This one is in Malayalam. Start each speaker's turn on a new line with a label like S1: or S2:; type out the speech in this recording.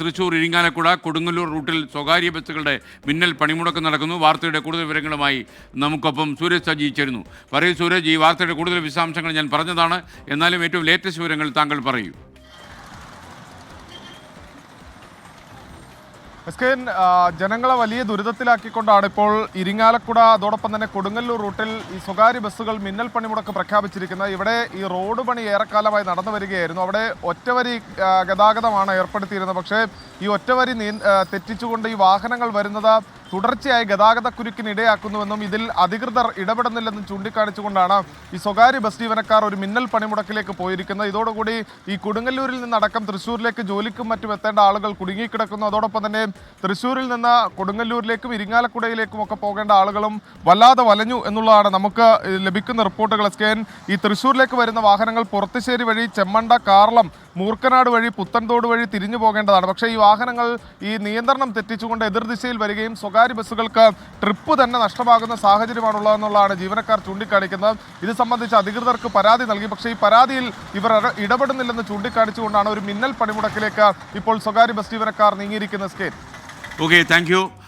S1: തൃശൂർ ഇരിങ്ങാലക്കുട കൊടുങ്ങല്ലൂർ റൂട്ടിൽ സ്വകാര്യ ബസ്സുകളുടെ മിന്നൽ പണിമുടക്ക് നടക്കുന്നു. വാർത്തയുടെ കൂടുതൽ വിവരങ്ങളുമായി നമുക്കൊപ്പം സൂരജ് സജി ചേരുന്നു. പറയൂ സൂരജ് ഈ വാർത്തയുടെ കൂടുതൽ വിശദാംശങ്ങൾ ഞാൻ പറഞ്ഞതാണ്. എന്നാലും ഏറ്റവും ലേറ്റസ്റ്റ് വിവരങ്ങൾ താങ്കൾ പറയൂ.
S2: എസ് ജനങ്ങളെ വലിയ ദുരിതത്തിലാക്കിക്കൊണ്ടാണ് ഇപ്പോൾ ഇരിങ്ങാലക്കുട അതോടൊപ്പം തന്നെ കൊടുങ്ങല്ലൂർ റൂട്ടിൽ ഈ സ്വകാര്യ ബസ്സുകൾ മിന്നൽ പണിമുടക്ക് പ്രഖ്യാപിച്ചിരിക്കുന്നത്. ഇവിടെ ഈ റോഡ് പണി ഏറെക്കാലമായി നടന്നു വരികയായിരുന്നു. അവിടെ ഒറ്റവരി ഗതാഗതമാണ് ഏർപ്പെടുത്തിയിരുന്നത്. പക്ഷേ ഈ ഒറ്റവരി തെറ്റിച്ചുകൊണ്ട് ഈ വാഹനങ്ങൾ വരുന്നത് തുടർച്ചയായി ഗതാഗത കുരുക്കിന് ഇടയാക്കുന്നുവെന്നും ഇതിൽ അധികൃതർ ഇടപെടുന്നില്ലെന്നും ചൂണ്ടിക്കാണിച്ചുകൊണ്ടാണ് ഈ സ്വകാര്യ ബസ് ജീവനക്കാർ ഒരു മിന്നൽ പണിമുടക്കിലേക്ക് പോയിരിക്കുന്നത്. ഇതോടുകൂടി ഈ കൊടുങ്ങല്ലൂരിൽ നിന്നടക്കം തൃശ്ശൂരിലേക്ക് ജോലിക്കും മറ്റും എത്തേണ്ട ആളുകൾ കുടുങ്ങിക്കിടക്കുന്നു. അതോടൊപ്പം തന്നെ തൃശ്ശൂരിൽ നിന്ന് കൊടുങ്ങല്ലൂരിലേക്കും ഇരിങ്ങാലക്കുടയിലേക്കും ഒക്കെ പോകേണ്ട ആളുകളും വല്ലാതെ വലഞ്ഞു എന്നുള്ളതാണ് നമുക്ക് ലഭിക്കുന്ന റിപ്പോർട്ടുകൾ. സ്കാൻ ഈ തൃശ്ശൂരിലേക്ക് വരുന്ന വാഹനങ്ങൾ പുറത്തുശ്ശേരി വഴി ചെമ്മണ്ട കാർളം മൂർക്കനാട് വഴി പുത്തൻതോട് വഴി തിരിഞ്ഞു പോകേണ്ടതാണ്. പക്ഷേ ഈ വാഹനങ്ങൾ ഈ നിയന്ത്രണം തെറ്റിച്ചുകൊണ്ട് എതിർദിശയിൽ വരികയും സ്വകാര്യ ബസ്സുകൾക്ക് ട്രിപ്പ് തന്നെ നഷ്ടമാകുന്ന സാഹചര്യമാണുള്ളതെന്നുള്ളതാണ് ജീവനക്കാർ ചൂണ്ടിക്കാണിക്കുന്നത്. ഇത് സംബന്ധിച്ച് അധികൃതർക്ക് പരാതി നൽകി. പക്ഷേ ഈ പരാതിയിൽ ഇവർ ഇട- ഇടപെടുന്നില്ലെന്ന് ചൂണ്ടിക്കാണിച്ചുകൊണ്ടാണ് ഒരു മിന്നൽ പണിമുടക്കിലേക്ക് ഇപ്പോൾ സ്വകാര്യ ബസ് ജീവനക്കാർ നീങ്ങിയിരിക്കുന്ന സ്കേറ്റ്.
S1: Okay thank